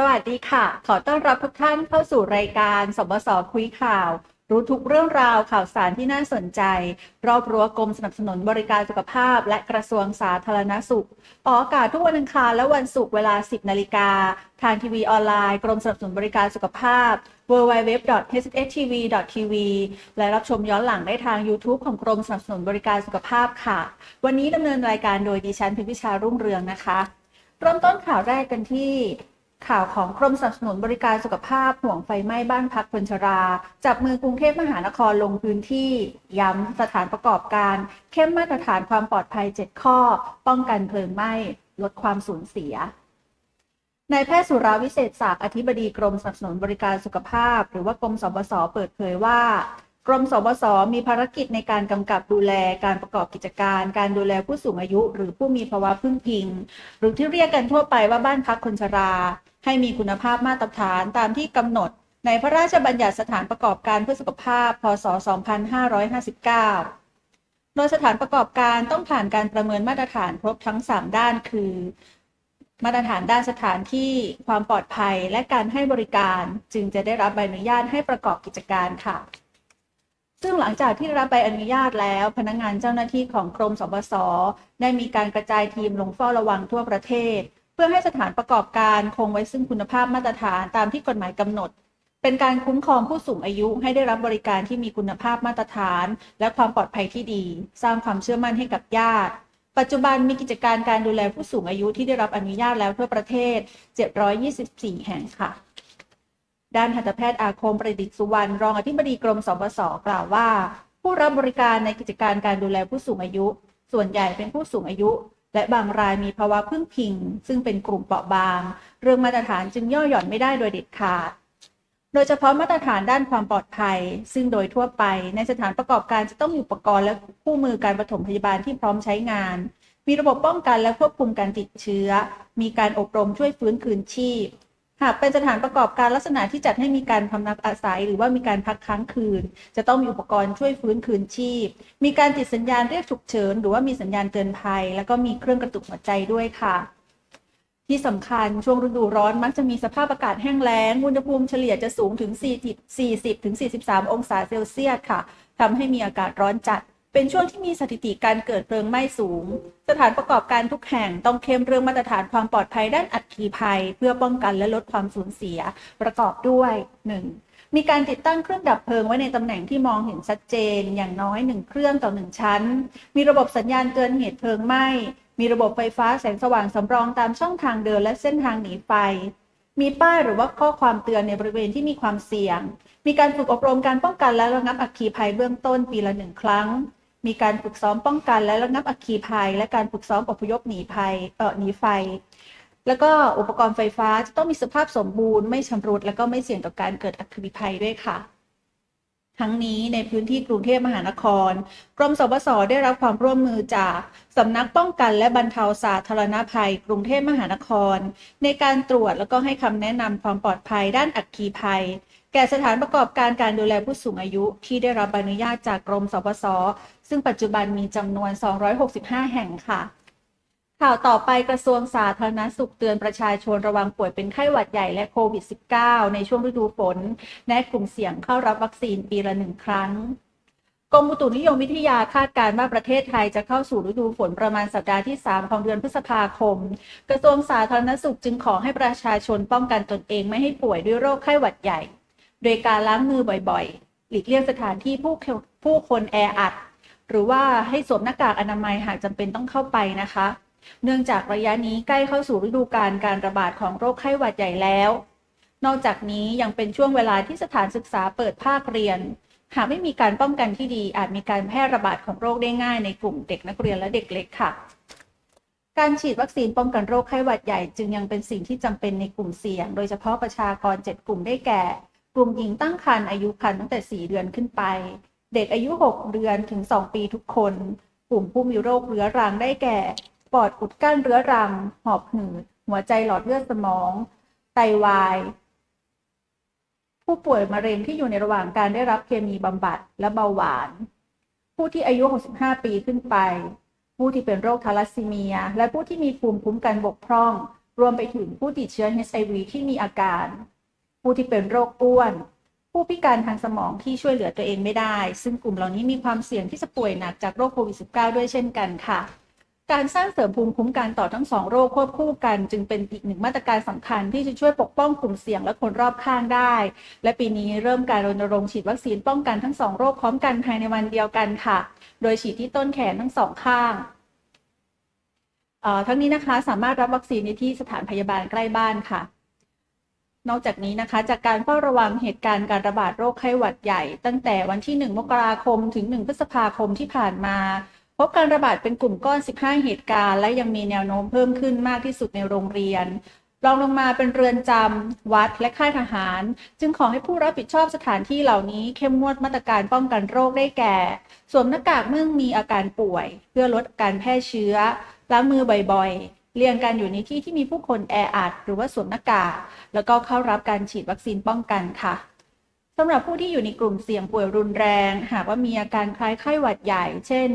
สวัสดีค่ะ ขอต้อนรับทุกท่านเข้าสู่รายการสบสคุยข่าว รู้ทุกเรื่องราวข่าวสารที่น่าสนใจ รอบรั้วกรมสนับสนุนบริการสุขภาพ และกระทรวงสาธารณสุข ออกอากาศทุกวันอังคารและวันศุกร์เวลา 10 นาฬิกา ทางทีวีออนไลน์ กรมสนับสนุนบริการสุขภาพ www.hstv.tv และรับชมย้อนหลังได้ทาง YouTube ของกรมสนับสนุนบริการสุขภาพค่ะ วันนี้ดำเนินรายการโดยดิฉันพิมพิชารุ่งเรืองนะคะ เริ่มต้นข่าวแรกกันที่ ข่าวของกรมสนับสนุนบริการสุขภาพห่วงไฟไหม้บ้านพักคนชรา จับมือกรุงเทพมหานครลงพื้นที่ ย้ำสถานประกอบการ เข้มมาตรฐานความปลอดภัย 7 ข้อ ป้องกันเพลิงไหม้ ลดความสูญเสียนายแพทย์สุราวิเศษศักดิ์อธิบดีกรมสนับสนุนบริการสุขภาพ หรือว่ากรมสบสเปิดเผยว่ากรมสบสมีภารกิจในการกำกับดูแลการประกอบกิจการ การดูแลผู้สูงอายุ หรือผู้มีภาวะพึ่งพิง หรือที่เรียกกันทั่วไปว่าบ้านพักคนชรา ให้มีคุณภาพมาตรฐานตามที่กำหนด ในพระราชบัญญัติสถานประกอบการเพื่อสุขภาพ พศ 2559 โดยสถานประกอบการต้องผ่านการประเมินมาตรฐานครบทั้ง 3 ด้านคือ มาตรฐานด้านสถานที่ความปลอดภัยและการให้บริการจึงจะได้รับใบอนุญาตให้ประกอบกิจการค่ะซึ่งหลังจากที่รับใบอนุญาตแล้ว พนักงานเจ้าหน้าที่ของกรมสบสได้มีการกระจายทีมลงเฝ้าระวังทั่วประเทศ เพื่อให้สถานประกอบการคงไว้ซึ่งคุณภาพมาตรฐานตามที่กฎหมายกำหนด เป็นการคุ้มครองผู้สูงอายุให้ได้รับบริการที่มีคุณภาพมาตรฐาน และความปลอดภัยที่ดี สร้างความเชื่อมั่นให้กับญาติ ปัจจุบันมีกิจการการดูแลผู้สูงอายุที่ได้รับอนุญาตแล้วทั่วประเทศ 724 แห่งค่ะด้านทันตแพทย์อาคมประดิษฐ์สุวรรณรองอธิบดีกรมสบสกล่าวว่า ผู้รับบริการในกิจการการดูแลผู้สูงอายุ ส่วนใหญ่เป็นผู้สูงอายุ และบางรายมีภาวะพึ่งพิง ซึ่งเป็นกลุ่มเปราะบาง เรื่องมาตรฐานจึงย่อหย่อนไม่ได้โดยเด็ดขาด โดยเฉพาะมาตรฐานด้านความปลอดภัย ซึ่งโดยทั่วไป ในสถานประกอบการจะต้องมีอุปกรณ์และคู่มือการปฐมพยาบาลที่พร้อมใช้งาน มีระบบป้องกันและควบคุมการติดเชื้อ มีการอบรมช่วยฟื้นคืนชีพ หากเป็นสถานประกอบการลักษณะที่จัดให้มีการพำนักอาศัย หรือว่ามีการพักค้างคืน จะต้องมีอุปกรณ์ช่วยฟื้นคืนชีพ มีการติดสัญญาณเรียกฉุกเฉิน หรือว่ามีสัญญาณเตือนภัย แล้วก็มีเครื่องกระตุกหัวใจด้วยค่ะ ที่สำคัญช่วงฤดูร้อนมักจะมีสภาพอากาศแห้งแล้งอุณหภูมิเฉลี่ยจะสูงถึง 40-43 องศาเซลเซียสค่ะทำให้มีอากาศร้อนจัด เป็นช่วงที่มีสถิติการเกิดเพลิงไหม้สูง สถานประกอบการทุกแห่งต้องเข้มเรื่องมาตรฐานความปลอดภัยด้านอัคคีภัย เพื่อป้องกันและลดความสูญเสีย ประกอบด้วย 1. มีการติดตั้งเครื่องดับเพลิงไว้ในตำแหน่งที่มองเห็นชัดเจน อย่างน้อยหนึ่งเครื่องต่อหนึ่งชั้น มีระบบสัญญาณเตือนเหตุเพลิงไหม้ มีระบบไฟฟ้าแสงสว่างสำรองตามช่องทางเดินและเส้นทางหนีไฟ มีป้ายหรือว่าข้อความเตือนในบริเวณที่มีความเสี่ยง มีการฝึกอบรมการป้องกันและระงับอัคคีภัยเบื้องต้นปีละหนึ่งครั้ง มีการฝึกซ้อมป้องกันและระงับอัคคีภัย และการฝึกซ้อมอพยพหนีภัยเอ่อหนีไฟ แล้วก็อุปกรณ์ไฟฟ้าจะต้องมีสภาพสมบูรณ์ไม่ชำรุด และก็ไม่เสี่ยงต่อการเกิดอัคคีภัยด้วยค่ะทั้งนี้ในพื้นที่กรุงเทพมหานคร กรมสบสได้รับความร่วมมือจากสำนักป้องกันและบรรเทาสาธารณภัย กรุงเทพมหานคร ในการตรวจแล้วก็ให้คำแนะนำความปลอดภัยด้านอัคคีภัย ก่สถานประกอบการการดูแลผู้สูงอายุที่ได้รับใบอนุญาตจากกรมสบสซึ่งปัจจุบันมีจำนวน 265 แห่งค่ะ ข่าวต่อไปกระทรวงสาธารณสุขเตือนประชาชนระวังป่วยเป็นไข้หวัดใหญ่และโควิด -19 ในช่วงฤดูฝนแนะกลุ่มเสี่ยงเข้ารับวัคซีนปีละหนึ่งครั้งกรมอุตุนิยมวิทยาคาดการณ์ว่าประเทศไทยจะเข้าสู่ฤดูฝนประมาณสัปดาห์ที่ 3 ของเดือนพฤษภาคม กระทรวงสาธารณสุขจึงขอให้ประชาชนป้องกันตนเองไม่ให้ป่วยด้วยโรคไข้หวัดใหญ่ โดยการล้างมือบ่อยๆ หลีกเลี่ยงสถานที่ผู้ผู้คนแออัด หรือว่าให้สวมหน้ากากอนามัยหากจำเป็นต้องเข้าไปนะคะ เนื่องจากระยะนี้ใกล้เข้าสู่ฤดูกาลการระบาดของโรคไข้หวัดใหญ่แล้ว นอกจากนี้ยังเป็นช่วงเวลาที่สถานศึกษาเปิดภาคเรียน หากไม่มีการป้องกันที่ดีอาจมีการแพร่ระบาดของโรคได้ง่ายในกลุ่มเด็กนักเรียนและเด็กเล็กค่ะการฉีดวัคซีนป้องกันโรคไข้หวัดใหญ่จึงยังเป็นสิ่งที่จำเป็นในกลุ่มเสี่ยง โดยเฉพาะประชากร 7 กลุ่มได้แก่ กลุ่มหญิงตั้งครรภ์อายุครรภ์ตั้งแต่ 4 เดือนขึ้นไป เด็กอายุ 6 เดือนถึง 2 ปีทุกคน กลุ่มผู้มีโรคเรื้อรังได้แก่ ปอดอุดกั้นเรื้อรัง หอบหืด หัวใจหลอดเลือดสมอง ไตวาย ผู้ป่วยมะเร็งที่อยู่ในระหว่างการได้รับเคมีบำบัดและเบาหวาน ผู้ที่อายุ 65 ปีขึ้นไป ผู้ที่เป็นโรคทาลัสซีเมีย และผู้ที่มีภูมิคุ้มกันบกพร่อง รวมไปถึงผู้ติดเชื้อ HIV ที่มีอาการ ผู้ที่เป็นโรคอ้วน ผู้พิการทางสมองที่ช่วยเหลือตัวเองไม่ได้ ซึ่งกลุ่มเหล่านี้มีความเสี่ยงที่จะป่วยหนักจากโรคโควิด -19 ด้วยเช่นกันค่ะ การสร้างเสริมภูมิคุ้มกันต่อทั้งสองโรคควบคู่กัน จึงเป็นอีกหนึ่งมาตรการสำคัญที่จะช่วยปกป้องกลุ่มเสี่ยงและคนรอบข้างได้ และปีนี้เริ่มการรณรงค์ฉีดวัคซีนป้องกันทั้งสองโรคพร้อมกันภายในวันเดียวกันค่ะ โดยฉีดที่ต้นแขนทั้งสองข้างทั้งนี้นะคะสามารถรับวัคซีนในที่สถานพยาบาลใกล้บ้านค่ะ นอกจากนี้นะคะจากการเฝ้าระวังเหตุการณ์การระบาดโรคไข้หวัดใหญ่ ตั้งแต่วันที่ 1 มกราคมถึง 1 พฤษภาคมที่ผ่านมา พบการระบาดเป็นกลุ่มก้อน 15 เหตุการณ์ และยังมีแนวโน้มเพิ่มขึ้นมากที่สุดในโรงเรียนรองลงมาเป็นเรือนจำวัดและค่ายทหาร จึงขอให้ผู้รับผิดชอบสถานที่เหล่านี้เข้มงวดมาตรการป้องกันโรคได้แก่ สวมหน้ากากเมื่อมีอาการป่วย เพื่อลดการแพร่เชื้อล้างมือบ่อยๆ เลี่ยงการอยู่ในที่ที่มีผู้คนแออัดหรือว่าสวมหน้ากากแล้วก็เข้ารับการฉีดวัคซีนป้องกันค่ะสำหรับผู้ที่อยู่ในกลุ่มเสี่ยงป่วยรุนแรง หากว่ามีอาการคล้ายไข้หวัดใหญ่ เช่น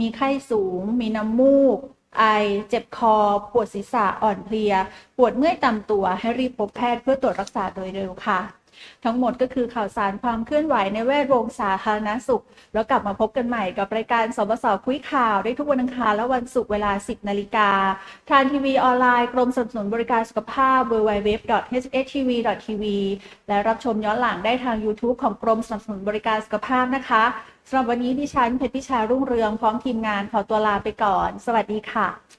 มีไข้สูง มีน้ำมูก ไอ เจ็บคอ ปวดศีรษะอ่อนเพลีย ปวดเมื่อยตามตัวให้รีบพบแพทย์เพื่อตรวจรักษาโดยเร็วค่ะ ทั้งหมดก็คือข่าวสารความเคลื่อนไหวในแวดวงสาธารณสุข แล้วกลับมาพบกันใหม่กับรายการสบสคุยข่าวได้ทุกวันอังคารและวันศุกร์เวลา 10 นาฬิกา ทางทีวีออนไลน์กรมสนับสนุนบริการสุขภาพ www.hstv.tv และรับชมย้อนหลังได้ทาง YouTube ของกรมสนับสนุนบริการสุขภาพนะคะสำหรับวันนี้ดิฉันเพชรพิชารุ่งเรืองพร้อมทีมงานขอตัวลาไปก่อน สวัสดีค่ะ